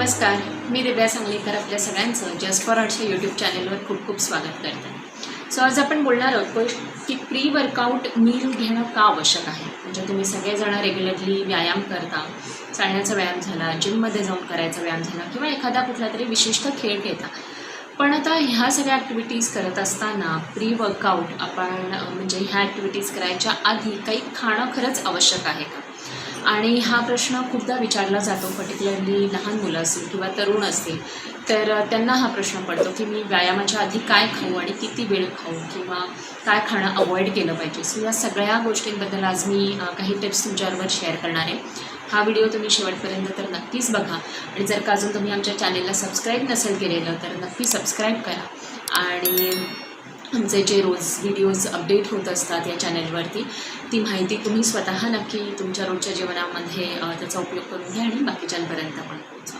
नमस्कार. मी दिव्या सांगलीकर आपल्या सगळ्यांचं जस्ट फॉर आर्टच्या यूट्यूब चॅनलवर खूप खूप स्वागत करते. सो आज आपण बोलणार आहोत की प्री वर्कआउट मील घेणं का आवश्यक आहे? म्हणजे तुम्ही सगळेजण रेग्युलरली व्यायाम करता चालण्याचा व्यायाम झाला जिममध्ये जाऊन करायचा व्यायाम झाला किंवा एखादा कुठला तरी विशिष्ट खेळ घेता. पण आता ह्या सगळ्या ॲक्टिव्हिटीज करत असताना प्री वर्कआउट आपण म्हणजे ह्या ॲक्टिव्हिटीज करायच्या आधी काही खाणं खरंच आवश्यक आहे का? आणि हा प्रश्न खूपदा विचारला जातो पर्टिक्युलरली लहान मुलं असतील किंवा तरुण असतील तर त्यांना हा प्रश्न पडतो की मी व्यायामाच्या आधी काय खाऊ आणि किती वेळ खाऊ किंवा काय खाणं अवॉइड केलं पाहिजे. सो या सगळ्या गोष्टींबद्दल आज मी काही टिप्स तुमच्याबरोबर शेअर करणार आहे. हा व्हिडिओ तुम्ही शेवटपर्यंत तर नक्कीच बघा आणि जर का अजून तुम्ही आमच्या चॅनेलला सबस्क्राईब नसेल केलेलं तर नक्की सबस्क्राईब करा. आणि आमचे जे रोज व्हिडिओज अपडेट होत असतात या चॅनलवरती ती माहिती तुम्ही स्वतः नक्की तुमच्या रोजच्या जीवनामध्ये त्याचा उपयोग करून घ्या आणि बाकीच्यांपर्यंत पण पोहोचवा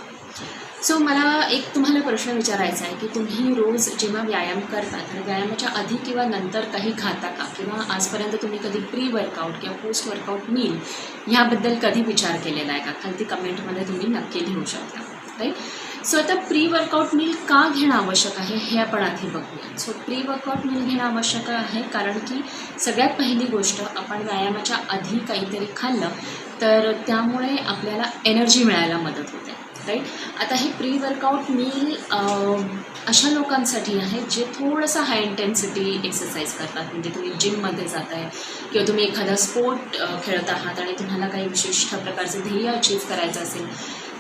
सो मला एक तुम्हाला प्रश्न विचारायचा आहे की तुम्ही रोज जेव्हा व्यायाम करता तर व्यायामाच्या आधी किंवा नंतर काही खाता का? किंवा आजपर्यंत तुम्ही कधी प्री वर्कआउट किंवा पोस्ट वर्कआउट मील ह्याबद्दल कधी विचार केलेला आहे का? खालती कमेंटमध्ये तुम्ही नक्की लिहू शकता. राईट सो आता प्री वर्कआउट मील का घेणं आवश्यक आहे हे आपण आधी बघूया. सो प्री वर्कआउट मील घेणं आवश्यक आहे कारण की सगळ्यात पहिली गोष्ट आपण व्यायामाच्या आधी काहीतरी खाल्लं तर त्यामुळे आपल्याला एनर्जी मिळायला मदत होते राईट आता हे प्री वर्कआउट मील अशा लोकांसाठी आहे जे थोडंसं हाय इंटेन्सिटी एक्सरसाइज करतात. म्हणजे तुम्ही जिममध्ये जात आहे किंवा तुम्ही एखादा स्पोर्ट खेळत आहात आणि तुम्हाला काही विशिष्ट प्रकारचं ध्येय अचीव करायचं असेल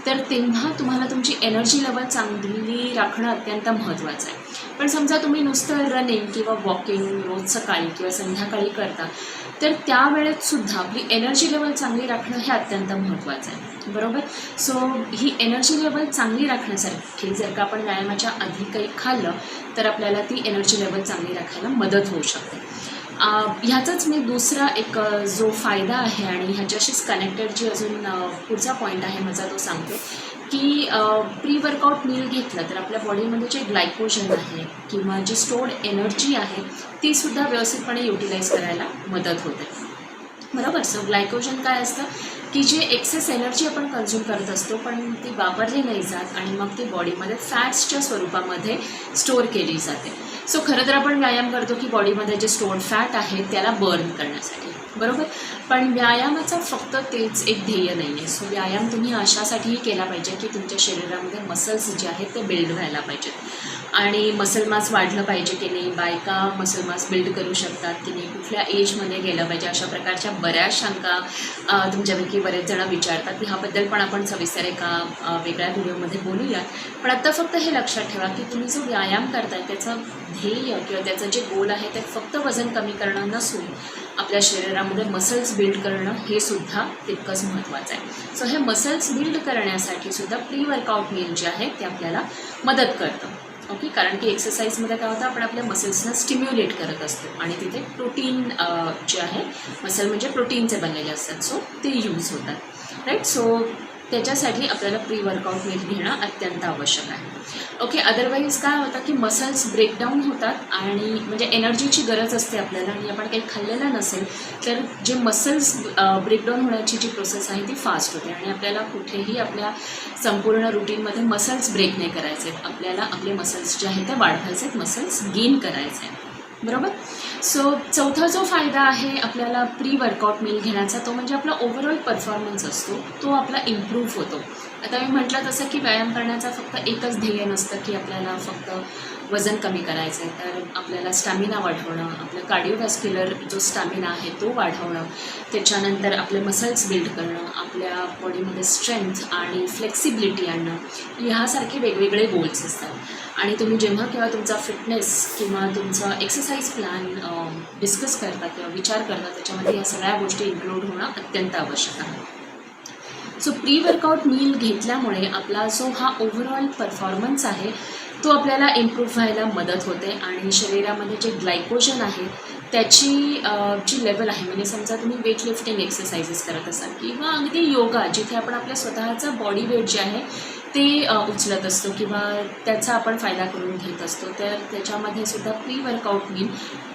तर तेव्हा तुम्हाला तुमची एनर्जी लेवल चांगली राखणं अत्यंत महत्त्वाचं आहे. पण समजा तुम्ही नुसतं रनिंग किंवा वॉकिंग रोज सकाळी किंवा संध्याकाळी करता तर त्यावेळेत सुद्धा आपली एनर्जी लेवल चांगली राखणं हे अत्यंत महत्त्वाचं आहे. बरोबर? सो ही एनर्जी लेवल चांगली राखण्यासारखी जर का आपण व्यायामाच्या आधी काही खाल्लं तर आपल्याला ती एनर्जी लेवल चांगली राखायला मदत होऊ शकते. ह्याचाच मी दुसरा एक जो फायदा आहे आणि ह्याच्याशीच कनेक्टेड जी अजून पुढचा पॉईंट आहे माझा तो सांगते की प्री वर्कआउट मील घेतलं तर आपल्या बॉडीमध्ये जे ग्लायकोजन आहे किंवा जी स्टोर्ड एनर्जी आहे तीसुद्धा व्यवस्थितपणे युटिलाइज करायला मदत होते. बरोबर? सो ग्लायकोजन काय असतं? की जे एक्सेस एनर्जी आपण कन्झ्युम करत असतो पण ती वापरली नाही जात आणि मग ती बॉडीमध्ये फॅट्सच्या स्वरूपामध्ये स्टोअर केली जाते. सो खरं तर आपण व्यायाम करतो की बॉडीमध्ये जे स्टोन फॅट आहे त्याला बर्न करण्यासाठी. बरोबर? पण व्यायामाचं फक्त तेच एक ध्येय नाही आहे सो व्यायाम तुम्ही अशासाठीही केला पाहिजे की तुमच्या शरीरामध्ये मसल्स जे आहेत ते बिल्ड व्हायला पाहिजेत. आणि मसल मास वाढलं पाहिजे की नाही? बायका मसल मास बिल्ड करू शकतात की नाही? कुठल्या एजमध्ये गेलं पाहिजे? अशा प्रकारच्या बऱ्याच शंका तुमच्यापैकी बरेच जण विचारतात. की ह्याबद्दल पण आपण सविस्तर एका वेगळ्या व्हिडिओमध्ये बोलूयात. पण आत्ता फक्त हे लक्षात ठेवा की तुम्ही जो व्यायाम करताय त्याचं ध्येय किंवा त्याचं जे गोल आहे ते फक्त वजन कमी करणं नसून आपल्या शरीरामध्ये मसल्स बिल्ड करणं हे सुद्धा तितकंच महत्त्वाचं आहे. सो हे मसल्स बिल्ड करण्यासाठी सुद्धा प्री वर्कआउट मील जे आहे ते आपल्याला मदत करतं. ओके कारण की एक्सरसाइजमध्ये काय होतं आपण आपल्या मसल्सना स्टिम्युलेट करत असतो. आणि तिथे प्रोटीन जे आहे मसल म्हणजे प्रोटीनचे बनलेले असतात. सो ते यूज होतात. राईट सो त्याच्यासाठी आपल्याला प्री वर्कआउट मील घेणं अत्यंत आवश्यक आहे. ओके अदरवाईज काय होतं की मसल्स ब्रेकडाऊन होतात आणि म्हणजे एनर्जीची गरज असते आपल्याला आणि आपण काही खाल्लेलं नसेल तर जे मसल्स ब्रेकडाऊन होण्याची जी प्रोसेस आहे ती फास्ट होते आणि आपल्याला कुठेही आपल्या संपूर्ण रुटीनमध्ये मसल्स ब्रेक नाही करायचे. आहेत आपल्याला आपले मसल्स जे आहेत ते वाढवायचे आहेत मसल्स गेन करायचे आहेत. बरोबर? सो चौथा जो फायदा आहे आपल्याला प्री वर्कआउट मील घेण्याचा तो म्हणजे आपला ओव्हरऑल परफॉर्मन्स असतो. तो आपला इम्प्रूव्ह होतो. आता मी म्हटलं तसं की व्यायाम करण्याचा फक्त एकच ध्येय नसतं की आपल्याला फक्त वजन कमी करायचं आहे तर आपल्याला स्टॅमिना वाढवणं आपलं कार्डिओवॅस्क्युलर जो स्टॅमिना आहे तो वाढवणं त्याच्यानंतर आपले मसल्स बिल्ड करणं आपल्या बॉडीमध्ये स्ट्रेंथ आणि फ्लेक्सिबिलिटी आणणं ह्यासारखे वेगवेगळे गोल्स असतात. आणि तुम्ही जेव्हा किंवा तुमचा फिटनेस किंवा तुमचा एक्सरसाइज प्लॅन डिस्कस करता किंवा विचार करता त्याच्यामध्ये या सगळ्या गोष्टी इन्क्लूड होणं अत्यंत आवश्यक आहे. सो प्री वर्कआउट मील घेतल्यामुळे आपला जो हा ओव्हरऑल परफॉर्मन्स आहे तो आपल्याला इम्प्रूव्ह व्हायला मदत होते आणि शरीरामध्ये जे ग्लायकोजन आहे त्याची जी लेवल आहे म्हणजे समजा तुम्ही वेट लिफ्टिंग एक्सरसाइजेस करत असाल किंवा अगदी योगा जिथे आपण आपल्या स्वतःचा बॉडी वेट जे आहे ते उचलत असतो किंवा त्याचा आपण फायदा करून घेत असतो. तर त्याच्यामध्ये सुद्धा प्री वर्कआउट मील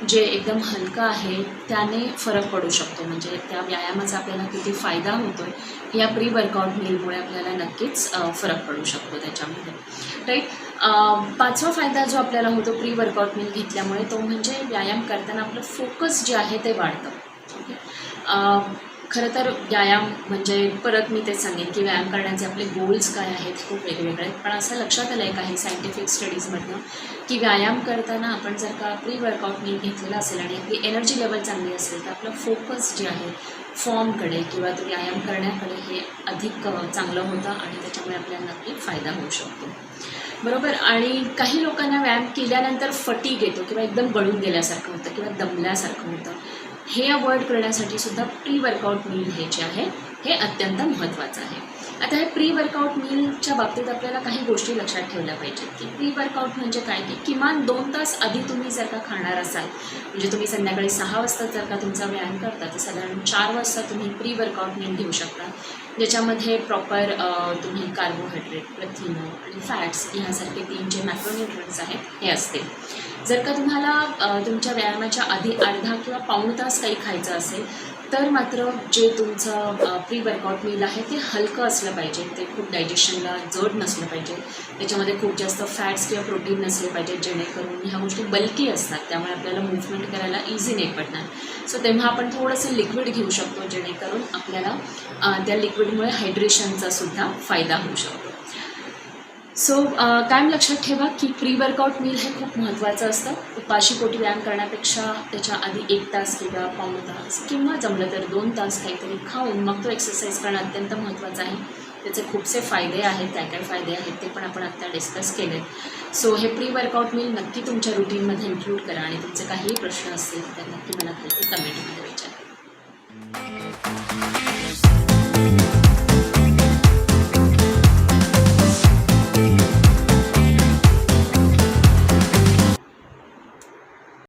जे एकदम हलकं आहे त्याने फरक पडू शकतो. म्हणजे त्या व्यायामाचा आपल्याला किती फायदा होतो आहे या प्री वर्कआउट मीलमुळे आपल्याला नक्कीच फरक पडू शकतो त्याच्यामध्ये. राईट पाचवा फायदा जो आपल्याला होतो प्री वर्कआउट मील घेतल्यामुळे तो म्हणजे व्यायाम करताना आपलं फोकस जे आहे ते वाढतं. ओके खरं तर व्यायाम म्हणजे परत मी तेच सांगेन की व्यायाम करण्याचे आपले गोल्स काय आहेत खूप वेगवेगळे आहेत. पण असं लक्षात आलं आहे काही सायंटिफिक स्टडीजमधनं की व्यायाम करताना आपण जर का प्री वर्कआउट मी घेतलेला असेल आणि आपली एनर्जी लेवल चांगली असेल तर आपलं फोकस जे आहे फॉर्मकडे किंवा तो व्यायाम करण्याकडे हे अधिक चांगलं होतं आणि त्याच्यामुळे आपल्याला नक्की फायदा होऊ शकतो. बरोबर? आणि काही लोकांना व्यायाम केल्यानंतर फटी येतो किंवा एकदम गळून गेल्यासारखं होतं किंवा दमल्यासारखं होतं. हे अवॉइड करण्यासाठी सुद्धा प्री वर्कआउट मील हे जे आहे. हे अत्यंत महत्त्वाचं आहे. आता हे प्री वर्कआउट मीलच्या बाबतीत आपल्याला काही गोष्टी लक्षात ठेवल्या पाहिजेत की प्री वर्कआउट म्हणजे काय? की किमान दोन तास आधी तुम्ही जर का खाणार असाल म्हणजे तुम्ही संध्याकाळी सहा वाजता जर का तुमचा व्यायाम करता तर साधारण चार वाजता तुम्ही प्री वर्कआउट मील घेऊ शकता. ज्याच्यामध्ये प्रॉपर तुम्ही कार्बोहायड्रेट प्रथिन आणि फॅट्स ह्यासारखे तीन जे मॅक्रोन्युट्रन्स आहेत हे असतील. जर का तुम्हाला तुमच्या व्यायामाच्या आधी अर्धा किंवा पाऊण तास काही खायचं असेल तर मात्र जे तुमचं प्री वर्कआउट मील आहे ते हलकं असलं पाहिजे. ते खूप डायजेशनला जड नसलं पाहिजे. त्याच्यामध्ये खूप जास्त फॅट्स किंवा प्रोटीन नसले पाहिजेत जेणेकरून ह्या गोष्टी बल्की असतात. त्यामुळे आपल्याला मुवमेंट करायला इझी नाही पडणार. सो तेव्हा आपण थोडंसं लिक्विड घेऊ शकतो जेणेकरून आपल्याला त्या लिक्विडमुळे हायड्रेशनचा सुद्धा फायदा होऊ शकतो. सो uh, कायम लक्षात ठेवा की प्री वर्कआउट मील हे खूप महत्त्वाचं असतं. उपाशी पोटी व्यायाम करण्यापेक्षा त्याच्या आधी एक तास किंवा पाऊण तास किंवा जमलं तर दोन तास काहीतरी खाऊन मग तो एक्सरसाइज करणं अत्यंत महत्त्वाचं आहे. त्याचे खूपसे फायदे आहेत काय काय फायदे आहेत ते पण आपण आत्ता डिस्कस केले सो हे प्री वर्कआउट मील नक्की तुमच्या रुटीनमध्ये इन्क्लूड करा आणि तुमचे काहीही प्रश्न असतील तर नक्की मला खाली कमेंटमध्ये विचारा.